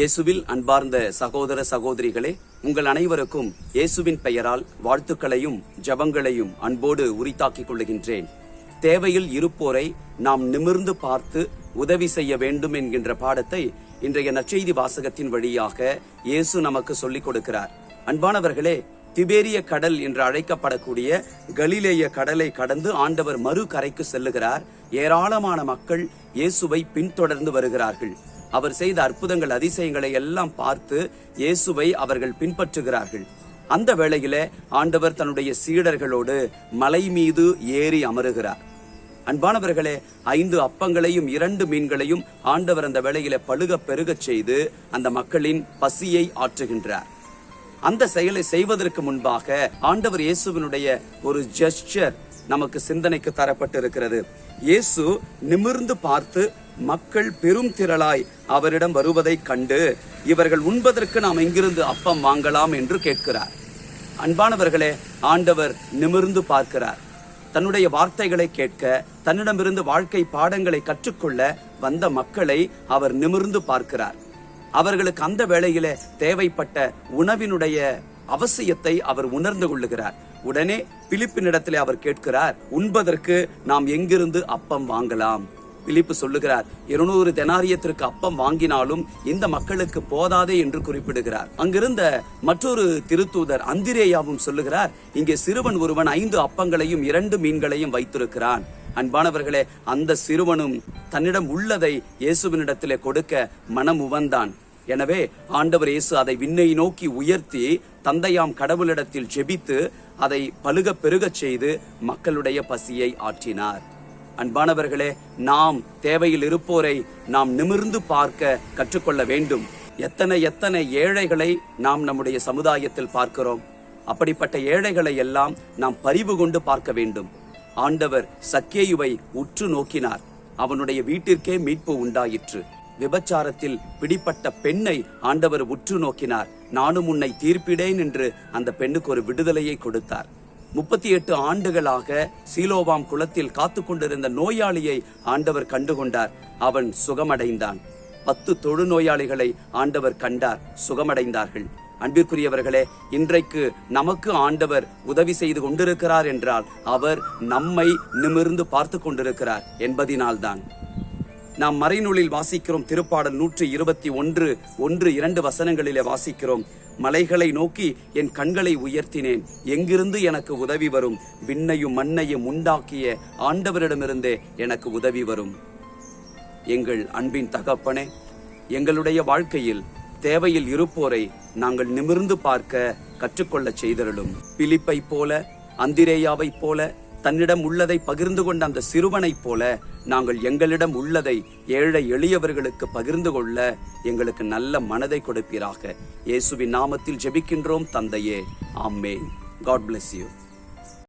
இயேசுவில் அன்பார்ந்த சகோதர சகோதரிகளே உங்கள் அனைவருக்கும் இயேசுவின் பெயரால் வாழ்த்துக்களையும் ஜபங்களையும் அன்போடு உரித்தாக்கிக் கொள்ளுகின்றேன் தேவையில் இருப்போரை நாம் நிமிர்ந்து பார்த்து உதவி செய்ய வேண்டும் என்கின்ற பாடத்தை இன்றைய நற்செய்தி வாசகத்தின் வழியாக இயேசு நமக்கு சொல்லிக் கொடுக்கிறார். அன்பானவர்களே திபேரிய கடல் என்று அழைக்கப்படக்கூடிய கலிலேய கடலை கடந்து ஆண்டவர் மறு கரைக்கு செல்லுகிறார். ஏராளமான மக்கள் இயேசுவை பின்தொடர்ந்து வருகிறார்கள். அவர் செய்த அற்புதங்கள் அதிசயங்களை எல்லாம் பார்த்து இயேசுவை அவர்கள் பின்பற்றுகிறார்கள். அந்த வேளையிலே ஆண்டவர் தன்னுடைய சீடர்களோடு மலை மீது ஏறி அமருகிறார். அன்பானவர்களே ஐந்து அப்பங்களையும் இரண்டு மீன்களையும் ஆண்டவர் அந்த வேளையில பழுக பெருகச் செய்து அந்த மக்களின் பசியை ஆற்றுகின்றார். அந்த செயலை செய்வதற்கு முன்பாக ஆண்டவர் இயேசுவினுடைய ஒரு ஜெஸ்டர் நமக்கு சிந்தனைக்கு தரப்பட்டிருக்கிறது. இயேசு நிமிர்ந்து பார்த்து மக்கள் பெரும் திரளாய் அவரிடம் வருவதைக் கண்டு இவர்கள் உண்பதற்கு நாம் எங்கிருந்து அப்பம் வாங்கலாம்? என்று கேட்கிறார். அன்பானவர்களே ஆண்டவர் நிமிர்ந்து பார்க்கிறார். தன்னுடைய வார்த்தைகளை கேட்க தன்னிடமிருந்து வாழ்க்கை பாடங்களை கற்றுக்கொள்ள வந்த மக்களை அவர் நிமிர்ந்து பார்க்கிறார். அவர்களுக்கு அந்த வேளையில தேவைப்பட்ட உணவினுடைய அவசியத்தை அவர் உணர்ந்து கொள்ளுகிறார். உடனே பிலிப்பினிடத்திலே அவர் கேட்கிறார் உண்பதற்கு நாம் எங்கிருந்து அப்பம் வாங்கலாம்? பிலிப்பு சொல்லுகிறார் இருநூறு தெனாரியத்திற்கு அப்பம் வாங்கினாலும் இந்த மக்களுக்கு போதாதே என்று குறிப்பிடுகிறார். அங்கிருந்த மற்றொரு திருத்தூதர் அந்திரேயாவும் சொல்லுகிறார் இங்கே சிறுவன் ஒருவன் ஐந்து அப்பங்களையும் இரண்டு மீன்களையும் வைத்திருக்கிறான். அன்பானவர்களே அந்த சிறுவனும் தன்னிடம் உள்ளதை இயேசுவினிடத்திலே கொடுக்க மனம் உவந்தான் எனவே ஆண்டவர் இயேசு அதை விண்ணை நோக்கி உயர்த்தி தந்தையாம் கடவுளிடத்தில் ஜெபித்து அதை பழுக பெருகச் செய்து மக்களுடைய பசியை ஆற்றினார். அன்பானவர்களே நாம் தேவையில் இருப்போரை நாம் நிமிர்ந்து பார்க்க கற்றுக்கொள்ள வேண்டும். எத்தனை எத்தனை ஏழைகளை நாம் நம்முடைய சமுதாயத்தில் பார்க்கிறோம். அப்படிப்பட்ட ஏழைகளை எல்லாம் நாம் பரிவு கொண்டு பார்க்க வேண்டும். ஆண்டவர் சக்கேயுவை உற்று நோக்கினார். அவனுடைய வீட்டிற்கே மீட்பு உண்டாயிற்று. விபச்சாரத்தில் பிடிப்பட்ட பெண்ணை ஆண்டவர் உற்று நோக்கினார். நானும் உன்னை தீர்ப்பிடேன் என்று அந்த பெண்ணுக்கு ஒரு விடுதலையை கொடுத்தார். முப்பத்தி எட்டு ஆண்டுகளாக சீலோவாம் குளத்தில் காத்து கொண்டிருந்த நோயாளியை ஆண்டவர் கண்டுகொண்டார். அவன் சுகமடைந்தான். பத்து தொழுநோயாளிகளை ஆண்டவர் கண்டார் சுகமடைந்தார்கள். அன்பிற்குரியவர்களே இன்றைக்கு நமக்கு ஆண்டவர் உதவி செய்து கொண்டிருக்கிறார் என்றால் அவர் நம்மை நிமிர்ந்து பார்த்து கொண்டிருக்கிறார் என்பதினால்தான். நாம் மறைநூலில் வாசிக்கிறோம் திருப்பாடல் நூற்றி இருபத்தி ஒன்று ஒன்று இரண்டு வசனங்களிலே வாசிக்கிறோம். மலைகளை நோக்கி என் கண்களை உயர்த்தினேன். எங்கிருந்து எனக்கு உதவி வரும்? விண்ணையும் மண்ணையும் உண்டாக்கிய ஆண்டவரிடமிருந்தே எனக்கு உதவி வரும். எங்கள் அன்பின் தகப்பனே எங்களுடைய வாழ்க்கையில் தேவையில் இருப்போரை நாங்கள் நிமிர்ந்து பார்க்க கற்றுக்கொள்ளச் செய்தருளும். பிலிப்பை போல அந்திரேயாவைப் போல தன்னிடம் உள்ளதை பகிர்ந்து கொண்ட அந்த சிறுவனைப் போல நாங்கள் எங்களிடம் உள்ளதை ஏழை எளியவர்களுக்கு பகிர்ந்து கொள்ள எங்களுக்கு நல்ல மனதை கொடுப்பீராக. இயேசுவின் நாமத்தில் ஜெபிக்கின்றோம் தந்தையே. ஆமேன். God bless you